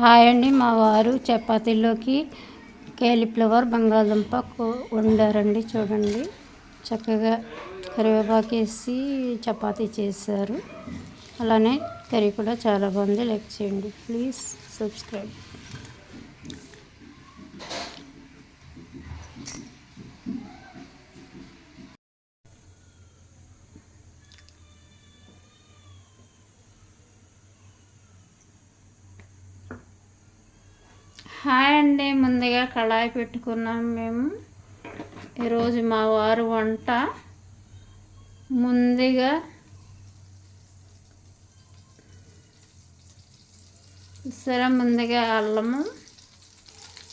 Hi అండి. మా వారు చపాతీలోకి కేలీఫ్లవర్ బంగాళదుంప వండారండి. చూడండి. చక్కగా కరివేపాకు వేసి చపాతీ చేశారు. అలానే కర్రీ కూడా చాలా బాగుంది. లైక్ చేయండి. Please subscribe. హాయ్ అండి. ముందుగా కళాయి పెట్టుకున్నాం మేము. ఈరోజు మా వారు వంట. ముందుగా సరే ముందుగా అల్లము.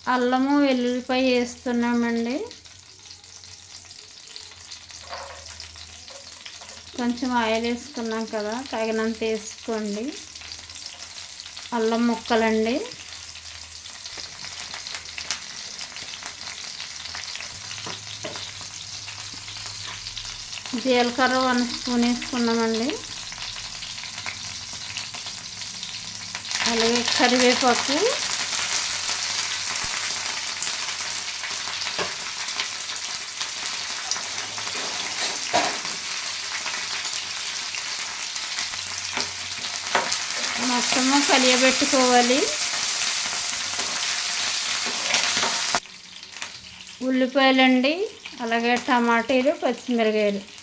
అల్లము వెల్లుల్లిపాయ వేస్తున్నామండి. కొంచెం ఆయిల్ వేసుకున్నాం కదా తగినంత వేసుకోండి. అల్లం ముక్కలండి. జీలకర్ర వన్ స్పూన్ వేసుకున్నామండి అలాగే కరివేపాకు. మొత్తము కలియబెట్టుకోవాలి. ఉల్లిపాయలండి అలాగే టమాటీలు పచ్చిమిరకాయలు.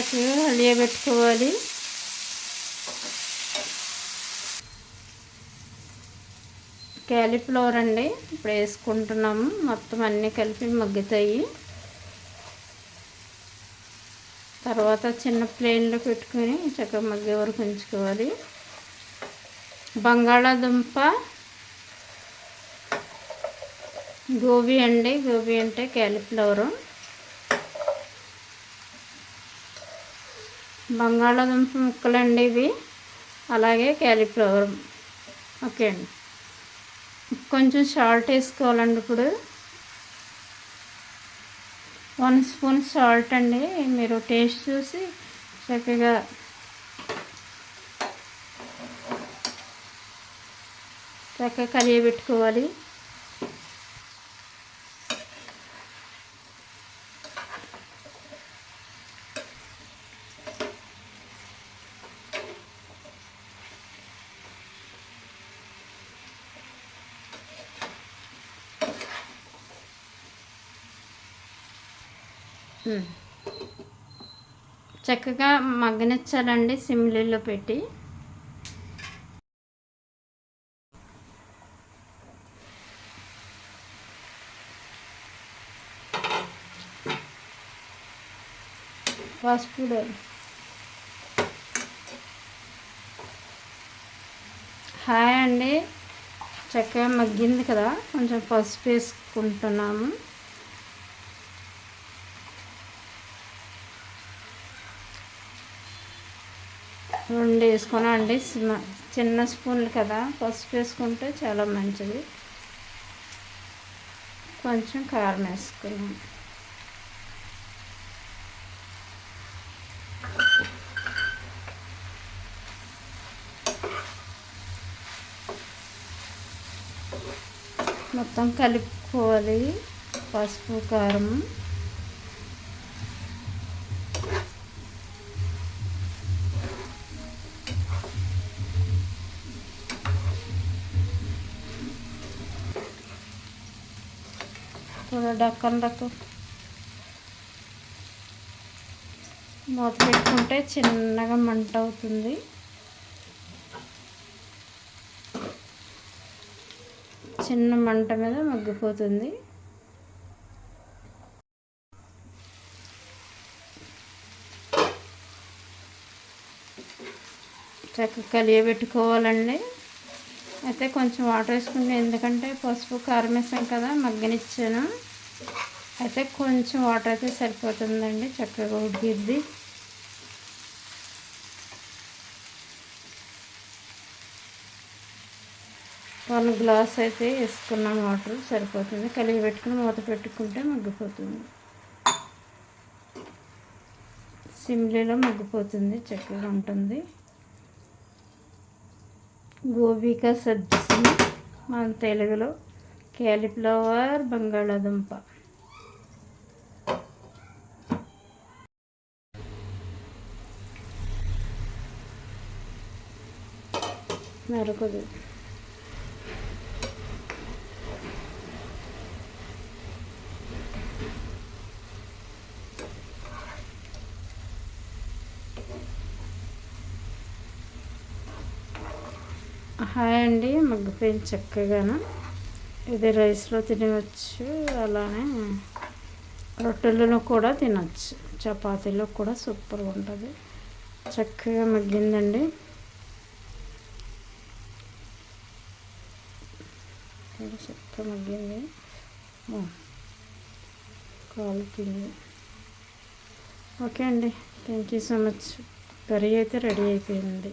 చక్కగా హలియ క్యాలీఫ్లవర్ అండి ఇప్పుడు వేసుకుంటున్నాము. మొత్తం అన్నీ కలిపి మగ్గుతాయి. తర్వాత చిన్న ప్లేన్లో పెట్టుకొని చక్కగా మగ్గే వరకు ఉంచుకోవాలి. బంగాళాదుంప గోబీ అండి. గోబీ అంటే క్యాలీఫ్లవరు. బంగాళాదుంప ముక్కలండి ఇవి. అలాగే క్యాలీఫ్లవర్. ఓకే అండి. కొంచెం సాల్ట్ వేసుకోవాలండి ఇప్పుడు. వన్ స్పూన్ సాల్ట్ అండి. మీరు టేస్ట్ చూసి చక్కగా చక్కగా కలియబెట్టుకోవాలి. చక్కగా మగ్గనిచ్చాలండి సిమ్లీలో పెట్టి. పసుపు హాయ్ అండి. చక్కగా మగ్గింది కదా. కొంచెం పసుపు వేసుకుంటున్నాము. రెండు వేసుకున్నాండి చిన్న స్పూన్లు కదా. పసుపు వేసుకుంటే చాలా మంచిది. కొంచెం కారం వేసుకున్నాం మొత్తం కలుపుకోవాలి. పసుపు కారం కూడా డక్కలకు మూత పెట్టుకుంటే చిన్నగా మంట అవుతుంది చిన్న మంట మీద మగ్గిపోతుంది చక్కగా కలియబెట్టుకోవాలండి అయితే కొంచెం వాటర్ వేసుకుంటే ఎందుకంటే పసుపు కారం వేసాం కదా మగ్గనిచ్చాను. అయితే కొంచెం వాటర్ అయితే సరిపోతుందండి చక్కగా ఉడికిద్ది. వన్ గ్లాస్ అయితే వేసుకున్నాం వాటర్ సరిపోతుంది. కలిగి పెట్టుకుని మూత పెట్టుకుంటే మగ్గిపోతుంది. సిమ్లీలో మగ్గిపోతుంది చక్కగా ఉంటుంది. గోబికా సబ్జీ మన తెలుగులో క్యాలిఫ్లవర్ బంగాళాదుంప. నరకదు. హాయ్ అండి మగ్గిపోయింది చక్కగాను. ఇది రైస్లో తినవచ్చు అలానే రొట్టెలను కూడా తినచ్చు. చపాతీలో కూడా సూపర్గా ఉంటుంది. చక్కగా మగ్గిందండి. చక్కగా మగ్గింది. కాలుతుంది ఓకే అండి thank you so much. Curry అయితే రెడీ అయిపోయింది.